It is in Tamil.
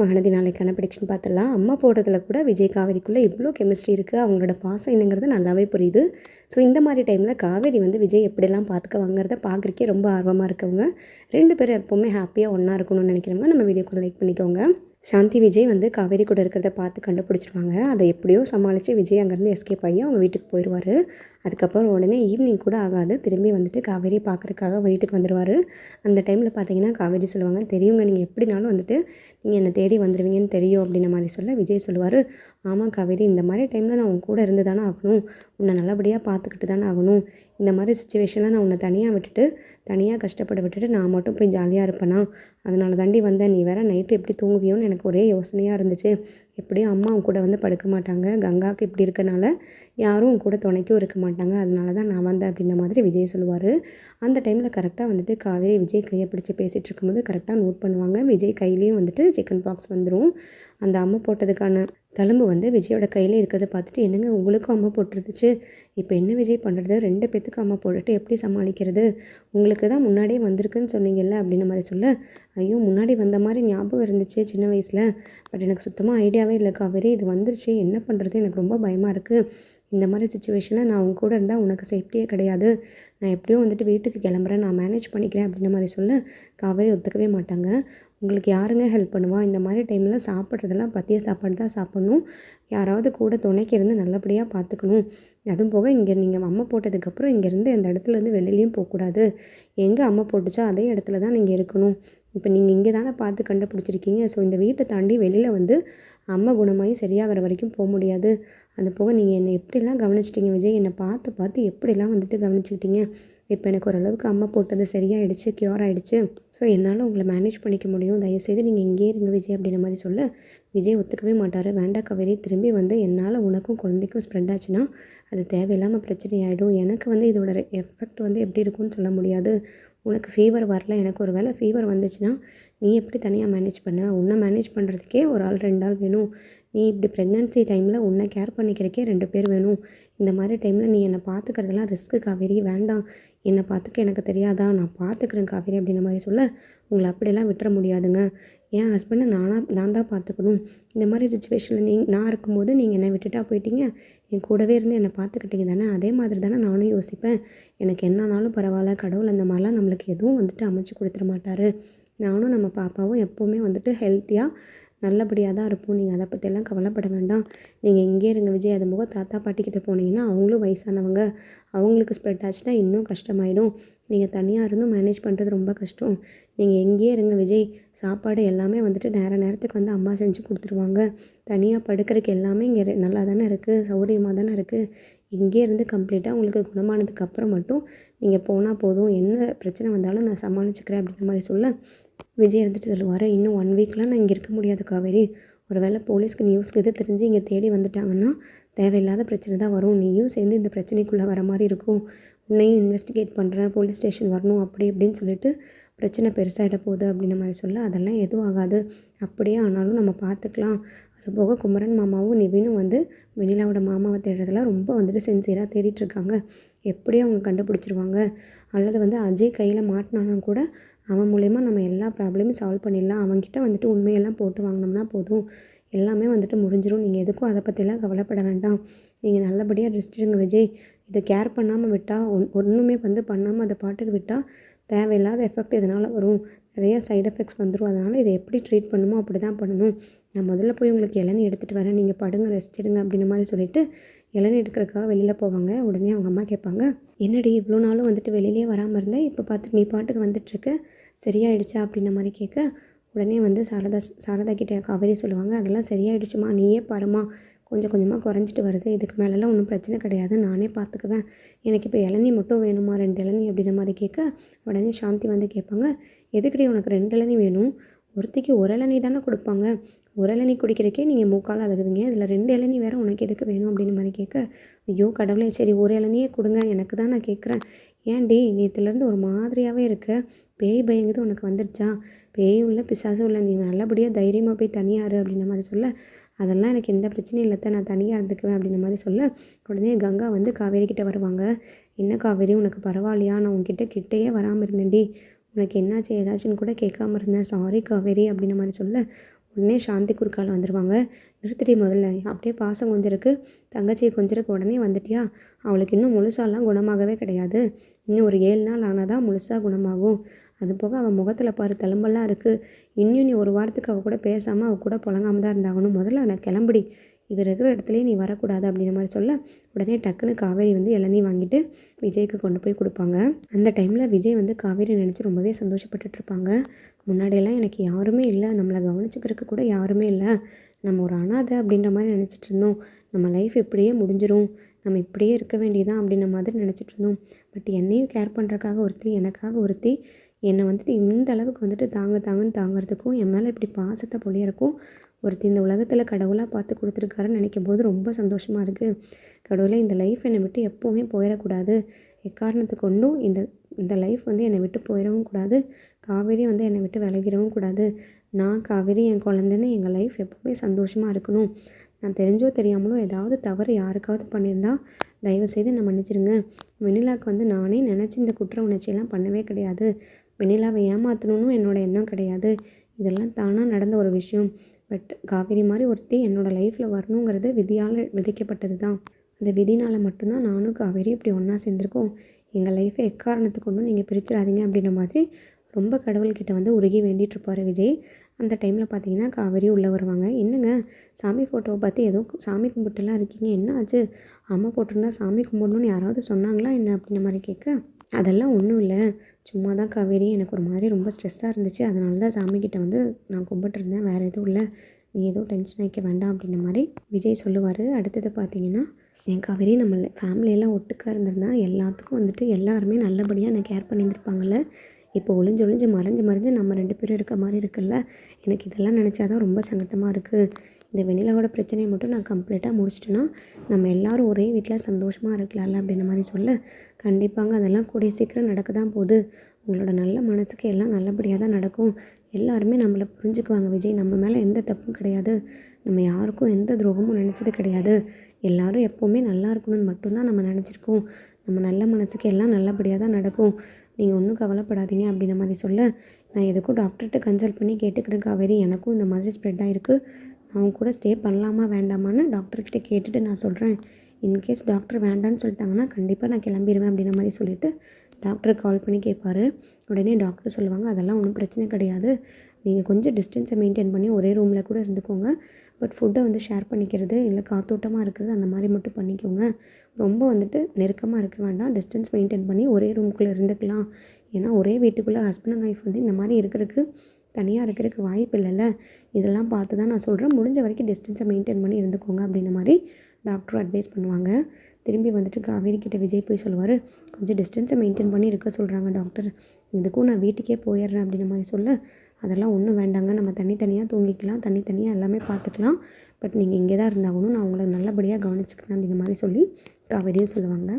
மகனதி நாளைக்கான ப்ரிடிக்ஷன் பார்த்துடலாம். அம்மா போடுறதுல கூட விஜய் காவேரிக்குள்ளே இவ்வளோ கெமிஸ்ட்ரி இருக்குது அவங்களோட பாசம் என்னங்கிறது நல்லாவே புரியுது. ஸோ இந்த மாதிரி டைமில் காவேரி வந்து விஜய் எப்படிலாம் பார்த்துக்க வாங்குறத பார்க்குறக்கே ரொம்ப ஆர்வமாக இருக்கவங்க. ரெண்டு பேரும் எப்போவுமே ஹாப்பியாக ஒன்றா இருக்கணும்னு நினைக்கிறவங்க நம்ம வீடியோக்குள்ளே லைக் பண்ணிக்கோங்க. சாந்தி விஜய் வந்து காவேரி கூட இருக்கிறத பார்த்து கண்டுபிடிச்சிருவாங்க. அதை எப்படியோ சமாளித்து விஜய் அங்கேருந்து எஸ்கேப் ஆகி அவங்க வீட்டுக்கு போயிடுவார் அதுக்கப்புறம் உடனே ஈவினிங் கூட ஆகாது. திரும்பி வந்துட்டு காவேரி பார்க்குறக்காக வீட்டுக்கு வந்துடுவார் அந்த டைமில் பார்த்தீங்கன்னா காவேரி சொல்லுவாங்க தெரியுங்க நீங்கள் எப்படினாலும் வந்துட்டு நீங்கள் என்னை தேடி வந்துடுவீங்கன்னு தெரியும் அப்படின்ன மாதிரி சொல்ல விஜய் சொல்லுவார். ஆமாம் காவேரி இந்த மாதிரி டைமில் நான் உன் கூட இருந்து தானே ஆகணும். உன்னை நல்லபடியாக பார்த்துக்கிட்டு தானே ஆகணும். இந்த மாதிரி சுச்சுவேஷனில் நான் உன்னை தனியாக விட்டுட்டு தனியாக கஷ்டப்பட விட்டுட்டு நான் மட்டும் போய் ஜாலியாக இருப்பேனா? அதனால தாண்டி வந்தேன். நீ வேற நைட்டு எப்படி தூங்குவியோன்னு எனக்கு ஒரே யோசனையாக இருந்துச்சு. எப்படியும் அம்மா உன் கூட வந்து படுக்க மாட்டாங்க. கங்காவுக்கு இப்படி இருக்கனால யாரும் உன் கூட துணைக்கும் இருக்க மாட்டாங்க. அதனால தான் நான் வந்தேன் அப்படின்ற மாதிரி விஜய் சொல்லுவார். அந்த டைமில் கரெக்டாக வந்துட்டு காவேரி விஜய் கையை பிடிச்சி பேசிகிட்டு இருக்கும்போது கரெக்டாக நோட் பண்ணுவாங்க. விஜய் கையிலையும் வந்துட்டு சிக்கன் பாக்ஸ் வந்துடும் அந்த அம்மை போட்டதுக்கான தழும்பு வந்து விஜயோட கையில் இருக்கிறத பார்த்துட்டு என்னங்க உங்களுக்கும் அம்மா போட்டுருந்துச்சு? இப்போ என்ன விஜய் பண்ணுறது ரெண்டு பேத்துக்கும் அம்மா போட்டுட்டு எப்படி சமாளிக்கிறது? உங்களுக்கு தான் முன்னாடியே வந்திருக்குன்னு சொன்னீங்கல்ல? அப்படின்னு மாதிரி சொல்ல ஐயோ முன்னாடி வந்த மாதிரி ஞாபகம் இருந்துச்சு சின்ன வயசில். பட் எனக்கு சுத்தமாக ஐடியாவே இல்லை. காவேரி இது வந்துருச்சு. என்ன பண்ணுறது எனக்கு ரொம்ப பயமாக இருக்குது இந்த மாதிரி சுச்சுவேஷனில் நான் உங்க கூட இருந்தால் உனக்கு சேஃப்டியே கிடையாது. நான் எப்படியும் வந்துட்டு வீட்டுக்கு கிளம்புறேன். நான் மேனேஜ் பண்ணிக்கிறேன் அப்படின்ற மாதிரி சொல்ல. காவேரி ஒத்துக்கவே மாட்டாங்க. உங்களுக்கு யாருங்க ஹெல்ப் பண்ணுவா? இந்த மாதிரி டைமில் சாப்பிட்றதெல்லாம் பத்திய சாப்பாடு தான் சாப்பிட்ணும். யாராவது கூட துணைக்கு இருந்து நல்லபடியாக பார்த்துக்கணும் அதுவும் போக இங்கே நீங்கள் அம்மா போட்டதுக்கப்புறம் இங்கேருந்து அந்த இடத்துலேருந்து வெளியிலையும் போகக்கூடாது. எங்கே அம்மா போட்டுச்சோ அதே இடத்துல தான் நீங்கள் இருக்கணும். இப்போ நீங்கள் இங்கே தானே பார்த்து கண்டுபிடிச்சிருக்கீங்க. ஸோ இந்த வீட்டை தாண்டி வெளியில் வந்து அம்மா குணமாகி சரியாகிற வரைக்கும் போக முடியாது. அது போக நீங்கள் என்னை எப்படிலாம் கவனிச்சிட்டிங்க விஜய்? என்னை பார்த்து பார்த்து எப்படிலாம் வந்துட்டு கவனிச்சிக்கிட்டீங்க? இப்போ எனக்கு ஓரளவுக்கு அம்மா போட்டது சரியாயிடுச்சு க்யூர் ஆகிடுச்சு ஸோ என்னால் உங்களை மேனேஜ் பண்ணிக்க முடியும். தயவுசெய்து நீங்கள் இங்கேயே இருங்க விஜய் அப்படின்ற மாதிரி சொல்ல. விஜய் ஒத்துக்கவே மாட்டார். வேண்டா கவேரி திரும்பி வந்து என்னால் உனக்கும் குழந்தைக்கும் ஸ்ப்ரெட் ஆச்சுன்னா அது தேவையில்லாமல் பிரச்சனை ஆகிடும் எனக்கு வந்து இதோட எஃபெக்ட் வந்து எப்படி இருக்கும்னு சொல்ல முடியாது. உனக்கு ஃபீவர் வரல எனக்கு ஒரு வேளை ஃபீவர் வந்துச்சுன்னா நீ எப்படி தனியாக மேனேஜ் பண்ண? உன்னை மேனேஜ் பண்ணுறதுக்கே ஒரு ஆள் ரெண்டு ஆள் வேணும். நீ இப்படி ப்ரெக்னென்சி டைமில் உன்னை கேர் பண்ணிக்கிறக்கே ரெண்டு பேர் வேணும். இந்த மாதிரி டைமில் நீ என்னை பார்த்துக்கிறதெல்லாம் ரிஸ்க்கு காவேரி வேண்டாம். என்னை பார்த்துக்க எனக்கு தெரியாதா? நான் பார்த்துக்கிறேன் காவேரி அப்படின்ற மாதிரி சொல்ல உங்களை அப்படியெல்லாம் விட்டுற முடியாதுங்க. என் ஹஸ்பண்டை நானாக நான் தான் பார்த்துக்கணும். இந்த மாதிரி சுச்சுவேஷனில் நீ நான் இருக்கும்போது நீங்கள் என்னை விட்டுட்டா போயிட்டீங்க? என் கூடவே இருந்து என்னை பார்த்துக்கிட்டீங்க தானே? அதே மாதிரி தானே நானும் யோசிப்பேன். எனக்கு என்னன்னாலும் பரவாயில்ல கடவுள் அந்த மாதிரிலாம் நம்மளுக்கு எதுவும் வந்துட்டு அமைச்சு கொடுத்துட மாட்டார். நானும் நம்ம பாப்பாவும் எப்போவுமே வந்துட்டு ஹெல்த்தியாக நல்லபடியாக தான் இருப்போம். நீங்கள் அதை பற்றியெல்லாம் கவலைப்பட வேண்டாம். நீங்கள் இங்கே இருங்க விஜய். அது போக தாத்தா பாட்டிக்கிட்ட போனீங்கன்னா அவங்களும் வயசானவங்க. அவங்களுக்கு ஸ்ப்ரெட் ஆச்சுன்னா இன்னும் கஷ்டமாயிடும். நீங்கள் தனியாக இருந்தும் மேனேஜ் பண்ணுறது ரொம்ப கஷ்டம். நீங்கள் எங்கேயே இருங்க விஜய். சாப்பாடு எல்லாமே வந்துட்டு நேர நேரத்துக்கு வந்து அம்மா செஞ்சு கொடுத்துருவாங்க. தனியாக படுக்கிறதுக்கு எல்லாமே இங்கே நல்லா தானே இருக்குது சௌகரியமாக தானே இருக்குது இங்கே இருந்து கம்ப்ளீட்டாக உங்களுக்கு குணமானதுக்கு அப்புறம் மட்டும் நீங்கள் போனால் போதும். என்ன பிரச்சனை வந்தாலும் நான் சமாளிச்சுக்கிறேன் அப்படின்ற மாதிரி சொல்ல விஜய் இருந்துட்டு சொல்லுவார் இன்னும் ஒன் வீக்லாம் நான் இங்கே இருக்க முடியாது காவேரி. ஒரு வேளை போலீஸ்க்கு நியூஸ்க்கு இது தெரிஞ்சு இங்கே தேடி வந்துட்டாங்கன்னா தேவையில்லாத பிரச்சனை தான் வரும். நீயும் சேர்ந்து இந்த பிரச்சனைக்குள்ளே வர மாதிரி இருக்கும். உன்னையும் இன்வெஸ்டிகேட் பண்ணுறேன் போலீஸ் ஸ்டேஷன் வரணும். அப்படி இப்படின்னு சொல்லிட்டு பிரச்சனை பெருசாகிட போகுது அப்படின்ற மாதிரி சொல்ல அதெல்லாம் எதுவும் ஆகாது. அப்படியே ஆனாலும் நம்ம பார்த்துக்கலாம். அது போக குமரன் மாமாவும் நிவினும் வந்து வெனிலாவோட மாமாவை தேடுறதெல்லாம் ரொம்ப வந்துட்டு சின்சியராக தேடிட்டுருக்காங்க எப்படியும் அவங்க கண்டுபிடிச்சிருவாங்க. அல்லது வந்து அஜய் கையில் மாட்டினாலும் கூட அவன் மூலயமா நம்ம எல்லா ப்ராப்ளமும் சால்வ் பண்ணிடலாம். அவன்கிட்ட வந்துட்டு உண்மையெல்லாம் போட்டு வாங்கினோம்னா போதும். எல்லாமே வந்துட்டு முடிஞ்சிடும் நீங்கள் எதுக்கும் அதை பற்றிலாம் கவலைப்பட வேண்டாம். நீங்கள் நல்லபடியாக ரெஸ்ட் எடுங்க விஜய். இதை கேர் பண்ணாமல் விட்டால் ஒன் ஒன்றுமே வந்து பண்ணாமல் அதை பாட்டுக்கு விட்டால் தேவையில்லாத எஃபெக்ட் இதனால் வரும்? நிறைய சைடு எஃபெக்ட்ஸ் வந்துடும் அதனால் இதை எப்படி ட்ரீட் பண்ணுமோ அப்படி தான் பண்ணணும். நான் முதல்ல போய் உங்களுக்கு இளநீ எடுத்துகிட்டு வரேன். நீங்கள் படுங்க ரெஸ்ட் எடுங்க அப்படின்ற மாதிரி சொல்லிவிட்டு இளநீ எடுக்கிறதுக்காக வெளியில் போவாங்க. உடனே அவங்க அம்மா கேட்பாங்க என்னடி இவ்வளோ நாளும் வந்துட்டு வெளியிலே வராமல் இருந்தேன் இப்போ பார்த்துட்டு நீ பாட்டுக்கு வந்துட்டுருக்க சரியாயிடுச்சா? அப்படின்ன மாதிரி கேட்க உடனே வந்து சாரதா சாரதா கிட்டே காவேரி சொல்லுவாங்க அதெல்லாம் சரியாயிடுச்சுமா. நீயே பாருமா கொஞ்சம் கொஞ்சமாக குறைஞ்சிட்டு வருது. இதுக்கு மேலெலாம் ஒன்றும் பிரச்சனை கிடையாது. நானே பார்த்துக்குவேன் எனக்கு இப்போ இளநீ மட்டும் வேணுமா? ரெண்டு இளநீ? அப்படின்ற மாதிரி கேட்க உடனே சாந்தி வந்து கேட்பாங்க எதுக்கடி உனக்கு ரெண்டு இளநீ வேணும்? ஒருத்திக்கு ஒரு இளநீ தானே கொடுப்பாங்க. ஒரு இளநீ குடிக்கிறக்கே நீங்கள் மூக்கால் அழுகுவீங்க இதில் ரெண்டு இளநீ வேறு உனக்கு எதுக்கு வேணும் அப்படின்னு மாதிரி கேட்க ஐயோ கடவுளே சரி ஒரு இளநியே கொடுங்க. எனக்கு தான் நான் கேட்குறேன். ஏன்டி நேற்றுலேருந்து ஒரு மாதிரியாகவே இருக்க. பேய் பயங்குது உனக்கு வந்துடுச்சா? பேய் உள்ள பிசாசும் உள்ள. நீ நல்லபடியாக தைரியமாக போய் தனியாரு அப்படின்ற மாதிரி சொல்ல அதெல்லாம் எனக்கு எந்த பிரச்சனையும் இல்லை நான் தனியாக இருந்துக்குவேன் அப்படின்ற மாதிரி சொல்ல உடனே கங்கா வந்து காவேரி கிட்டே வருவாங்க. என்ன காவேரி உனக்கு பரவாயில்லையா? நான் உன்கிட்ட கிட்டேயே வராமல் இருந்தேன்டி. உனக்கு என்னாச்சு? ஏதாச்சுன்னு கூட கேட்காம இருந்தேன். சாரி காவேரி அப்படின்ன மாதிரி சொல்ல உடனே சாந்தி குறுக்கால் வந்துடுவாங்க நிறுத்திடி முதல்ல. அப்படியே பாசம் கொஞ்சிருக்கு. தங்கச்சியை கொஞ்சிருக்கு உடனே வந்துட்டியா? அவளுக்கு இன்னும் முழுசாலாம் குணமாகவே கிடையாது. இன்னும் ஒரு ஏழு நாள் ஆனால் தான் முழுசாக குணமாகும். அது போக அவள் முகத்தில் பாரு தழும்பெல்லாம் இருக்குது இன்னும் நீ ஒரு வாரத்துக்கு அவள் கூட பேசாமல் அவள் கூட புழங்காம தான் இருந்தாகணும். முதல்ல நான் கிளம்புடி. இவர் இருக்கிற இடத்துலையே நீ வரக்கூடாது அப்படிங்கிற மாதிரி சொல்ல உடனே டக்குன்னு காவேரி வந்து இளநீ வாங்கிட்டு விஜய்க்கு கொண்டு போய் கொடுப்பாங்க. அந்த டைமில் விஜய் வந்து காவேரி நினச்சி ரொம்பவே சந்தோஷப்பட்டுட்டு இருப்பாங்க முன்னாடியெல்லாம் எனக்கு யாருமே இல்லை. நம்மளை கவனிச்சுக்கிறதுக்கு கூட யாருமே இல்லை. நம்ம ஒரு அனாதை அப்படின்ற மாதிரி நினச்சிட்டு இருந்தோம் நம்ம லைஃப் இப்படியே முடிஞ்சிரும். நம்ம இப்படியே இருக்க வேண்டியதான் அப்படின்ற மாதிரி நினச்சிட்டு இருந்தோம் பட் என்னையும் கேர் பண்ணுறக்காக ஒருத்தி எனக்காக ஒருத்தி என்னை வந்துட்டு இந்த அளவுக்கு வந்துட்டு தாங்க தாங்கன்னு தாங்கிறதுக்கும் என் மேலே இப்படி பாசத்தை பொழியறக்கும் ஒருத்தர் இந்த உலகத்தில் கடவுளாக பார்த்து கொடுத்துருக்காருன்னு நினைக்கும் போது ரொம்ப சந்தோஷமாக இருக்குது கடவுளை இந்த லைஃப் என்னை விட்டு எப்போவுமே போயிடக்கூடாது எக்காரணத்தை கொண்டும் இந்த இந்த லைஃப் வந்து என்னை விட்டு போயிடவும் கூடாது. காவேரி வந்து என்னை விட்டு விலகிடவும் கூடாது. நான் காவேரி என் குழந்தைன்னு எங்கள் லைஃப் எப்போவுமே சந்தோஷமாக இருக்கணும். நான் தெரிஞ்சோ தெரியாமலோ ஏதாவது தவறு யாருக்காவது பண்ணியிருந்தா தயவுசெய்து என்னை மன்னிச்சிருங்க. வெண்ணிலாவுக்கு வந்து நானே நினச்சி இந்த குற்ற உணர்ச்சியெல்லாம் பண்ணவே கிடையாது. வெண்ணிலாவை ஏமாற்றணும்னு என்னோட எண்ணம் கிடையாது. இதெல்லாம் தானாக நடந்த ஒரு விஷயம். பட் காவேரி மாதிரி ஒருத்தி என்னோடய லைஃப்பில் வரணுங்கிறது விதியால் விதிக்கப்பட்டது தான் அந்த விதினால் மட்டும்தான் நானும் காவேரி இப்படி ஒன்றா சேர்ந்துருக்கோம். எங்கள் லைஃப்பை எக்காரணத்துக்கு ஒன்றும் நீங்கள் பிரிச்சிடாதீங்க அப்படின்ற மாதிரி ரொம்ப கடவுள்கிட்ட வந்து உருகி வேண்டிகிட்டு இருப்பார் விஜய். அந்த டைமில் பார்த்தீங்கன்னா காவேரி உள்ளே வருவாங்க. என்னங்க? சாமி ஃபோட்டோவை பார்த்து ஏதோ சாமி கும்பிட்டுலாம் இருக்கீங்க. என்ன ஆச்சு? அம்மா போட்டிருந்தா சாமி கும்பிடணும்னு யாராவது சொன்னாங்களா? என்ன? அப்படின்ற மாதிரி கேட்க. அதெல்லாம் ஒன்றும் இல்லை. சும்மா தான் காவேரி. எனக்கு ஒரு மாதிரி ரொம்ப ஸ்ட்ரெஸ்ஸாக இருந்துச்சு. அதனால தான் சாமிக்கிட்ட வந்து நான் கும்பிட்டுருந்தேன். வேறு எதுவும் இல்லை. நீ எதுவும் டென்ஷன் ஆகிக்க வேண்டாம் அப்படின்ற மாதிரி விஜய் சொல்லுவார். அடுத்தது பார்த்தீங்கன்னா என் காவேரி நம்ம ஃபேமிலியெல்லாம் ஒட்டுக்காக இருந்திருந்தா எல்லாத்துக்கும் வந்துட்டு எல்லாருமே நல்லபடியாக என்னை கேர் பண்ணியிருந்திருப்பாங்கல்ல. இப்போ ஒளிஞ்சு ஒளிஞ்சு மறைஞ்சு மறைஞ்சு நம்ம ரெண்டு பேரும் இருக்க மாதிரி இருக்குல்ல. எனக்கு இதெல்லாம் நினச்சா தான் ரொம்ப சங்கட்டமாக இருக்குது இந்த வெண்ணிலாவோட பிரச்சனையை மட்டும் நான் கம்ப்ளீட்டாக முடிச்சிட்டேன்னா நம்ம எல்லாரும் ஒரே வீட்டில் சந்தோஷமாக இருக்கலாம்ல அப்படின்ற மாதிரி சொல்ல கண்டிப்பாங்க அதெல்லாம் கூடிய சீக்கிரம் நடக்க தான் போகுது. உங்களோட நல்ல மனசுக்கு எல்லாம் நல்லபடியாக தான் நடக்கும். எல்லாருமே நம்மளை புரிஞ்சுக்குவாங்க விஜய். நம்ம மேலே எந்த தப்பும் கிடையாது. நம்ம யாருக்கும் எந்த துரோகமும் நினச்சது கிடையாது. எல்லாரும் எப்போவுமே நல்லா இருக்கணும்னு மட்டும்தான் நம்ம நினச்சிருக்கோம். நம்ம நல்ல மனசுக்கு எல்லாம் நல்லபடியாக தான் நடக்கும். நீங்கள் ஒன்றும் கவலைப்படாதீங்க அப்படின்ற மாதிரி சொல்ல நான் எதுக்கும் டாக்டர்கிட்ட கன்சல்ட் பண்ணி கேட்டுக்கிறேன் காவேரி. எனக்கும் இந்த மாதிரி ஸ்ப்ரெட் ஆகிருக்கு நான் கூட ஸ்டே பண்ணலாமா வேண்டாமான்னு டாக்டர்கிட்ட கேட்டுட்டு நான் சொல்கிறேன் இன்கேஸ் டாக்டர் வேண்டான்னு சொல்லிட்டாங்கன்னா கண்டிப்பாக நான் கிளம்பிடுவேன் அப்படின்ற மாதிரி சொல்லிவிட்டு டாக்டர் கால் பண்ணி கேட்பாரு உடனே டாக்டர் சொல்லுவாங்க அதெல்லாம் ஒன்றும் பிரச்சனை கிடையாது. நீங்கள் கொஞ்சம் டிஸ்டன்ஸை மெயின்டைன் பண்ணி ஒரே ரூமில் கூட இருந்துக்கோங்க. பட் ஃபுட்டை வந்து ஷேர் பண்ணிக்கிறது இல்லை காத்தோட்டமாக இருக்கிறது அந்த மாதிரி மட்டும் பண்ணிக்கோங்க. ரொம்ப வந்துட்டு நெருக்கமாக இருக்க வேண்டாம். டிஸ்டன்ஸ் மெயின்டைன் பண்ணி ஒரே ரூம்குள்ளே இருந்துக்கலாம். ஏன்னா ஒரே வீட்டுக்குள்ளே ஹஸ்பண்ட் அண்ட் ஒய்ஃப் வந்து இந்த மாதிரி இருக்கிறதுக்கு தனியாக இருக்கிறதுக்கு வாய்ப்பு இல்லைல்ல? இதெல்லாம் பார்த்து தான் நான் சொல்கிறேன் முடிஞ்ச வரைக்கும் டிஸ்டன்ஸை மெயின்டைன் பண்ணி இருந்துக்கோங்க அப்படின்ன மாதிரி டாக்டரும் அட்வைஸ் பண்ணுவாங்க. திரும்பி வந்துட்டு காவேரி கிட்ட விஜய் போய் சொல்லுவார். கொஞ்சம் டிஸ்டன்ஸை மெயின்டைன் பண்ணி இருக்க சொல்கிறாங்க டாக்டர் இதுக்கும் நான் வீட்டுக்கே போயிடுறேன் அப்படின்ற மாதிரி சொல்ல. அதெல்லாம் ஒன்றும் வேண்டாங்க. நம்ம தனித்தனியாக தூங்கிக்கலாம். தனித்தனியாக எல்லாமே பார்த்துக்கலாம். பட் நீங்கள் இங்கே தான் இருந்தாகணும். நான் உங்களை நல்லபடியாக கவனிச்சுக்கிறேன் அப்படின்ற மாதிரி சொல்லி காவேரியும் சொல்லுவாங்க.